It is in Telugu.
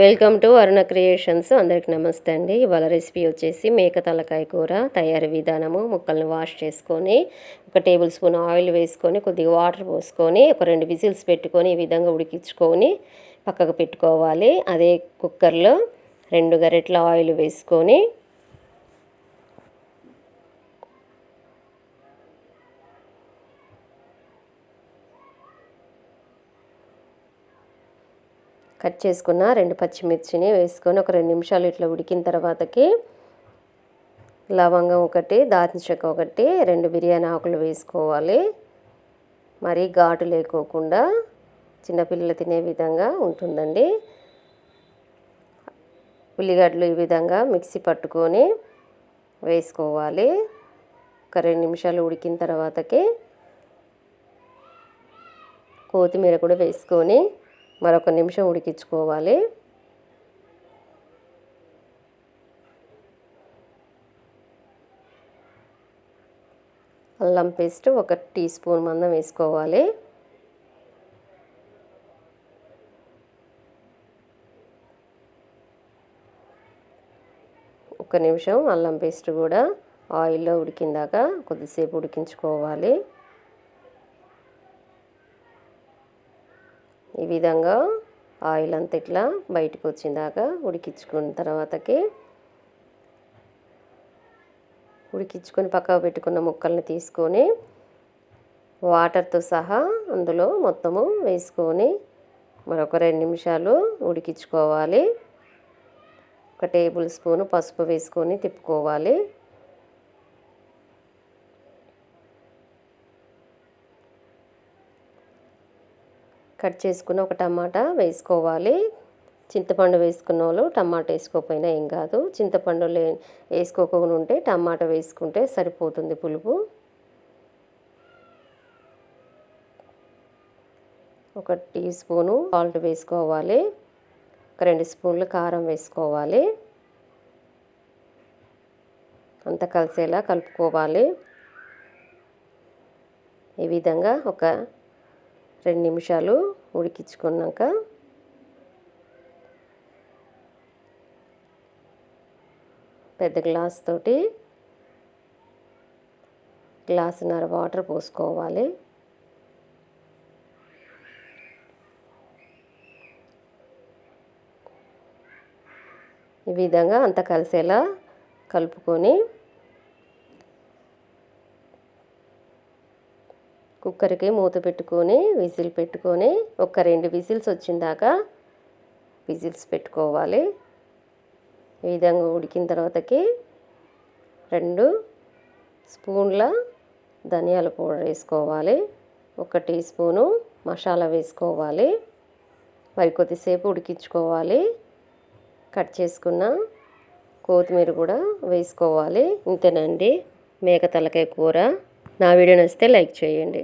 Welcome to Aruna creations. అందరికి నమస్తే అండి. ఇవాళ రెసిపీ వచ్చేసి మేక తలకాయ కూర తయారీ విధానము. ముక్కలను వాష్ చేసుకొని ఒక టేబుల్ స్పూన్ ఆయిల్ వేసుకొని కొద్దిగా వాటర్ పోసుకొని ఒక రెండు విజిల్స్ పెట్టుకొని ఈ విధంగా ఉడికించుకొని పక్కకు పెట్టుకోవాలి. అదే కుక్కర్లో రెండు గరెట్ల ఆయిల్ వేసుకొని కట్ చేసుకున్న రెండు పచ్చిమిర్చిని వేసుకొని ఒక రెండు నిమిషాలు ఇట్లా ఉడికిన తర్వాతకి లవంగం ఒకటి దాచిన చెక్క ఒకటి రెండు బిర్యానీ ఆకులు వేసుకోవాలి. మరీ ఘాటు లేకోకుండా చిన్నపిల్లలు తినే విధంగా ఉంటుందండి. ఉల్లిగడ్డలు ఈ విధంగా మిక్సీ పట్టుకొని వేసుకోవాలి. ఒక రెండు నిమిషాలు ఉడికిన తర్వాతకి కొత్తిమీర కూడా వేసుకొని మరొక నిమిషం ఉడికించుకోవాలి. అల్లం పేస్ట్ ఒక టీ స్పూన్ మందం వేసుకోవాలి. ఒక నిమిషం అల్లం పేస్ట్ కూడా ఆయిల్లో ఉడికిందాక కొద్దిసేపు ఉడికించుకోవాలి. ఈ విధంగా ఆయిల్ అంతా ఇట్లా బయటకు వచ్చిందాకా ఉడికించుకున్న తర్వాతకి ఉడికించుకొని పక్కకు పెట్టుకున్న ముక్కల్ని తీసుకొని వాటర్తో సహా అందులో మొత్తము వేసుకొని మరొక రెండు నిమిషాలు ఉడికించుకోవాలి. ఒక టేబుల్ స్పూను పసుపు వేసుకొని తిప్పుకోవాలి. కట్ చేసుకుని ఒక టమాటా వేసుకోవాలి. చింతపండు వేసుకున్న వాళ్ళు టమాటా వేసుకోకపోయినా ఏం కాదు. చింతపండు లే వేసుకోకుండా ఉంటే టమాటా వేసుకుంటే సరిపోతుంది పులుపు. ఒక టీ స్పూను సాల్ట్ వేసుకోవాలి. ఒక రెండు స్పూన్లు కారం వేసుకోవాలి. అంత కలిసేలా కలుపుకోవాలి. ఈ విధంగా ఒక రెండు నిమిషాలు ఉడికించుకున్నాక పెద్ద గ్లాస్ తోటి గ్లాసున్నర వాటర్ పోసుకోవాలి. ఈ విధంగా అంత కలిసేలా కలుపుకొని కుక్కర్కి మూత పెట్టుకొని విజిల్ పెట్టుకొని ఒక రెండు విజిల్స్ వచ్చిందాక విజిల్స్ పెట్టుకోవాలి. ఈ విధంగా ఉడికిన తర్వాతకి రెండు స్పూన్ల ధనియాల పౌడర్ వేసుకోవాలి. ఒక టీ స్పూను మసాలా వేసుకోవాలి. మరి కొద్దిసేపు ఉడికించుకోవాలి. కట్ చేసుకున్న కొత్తిమీర కూడా వేసుకోవాలి. ఇంతేనండి. మేక తలకాయ కూర. నా వీడియో నచ్చితే లైక్ చేయండి.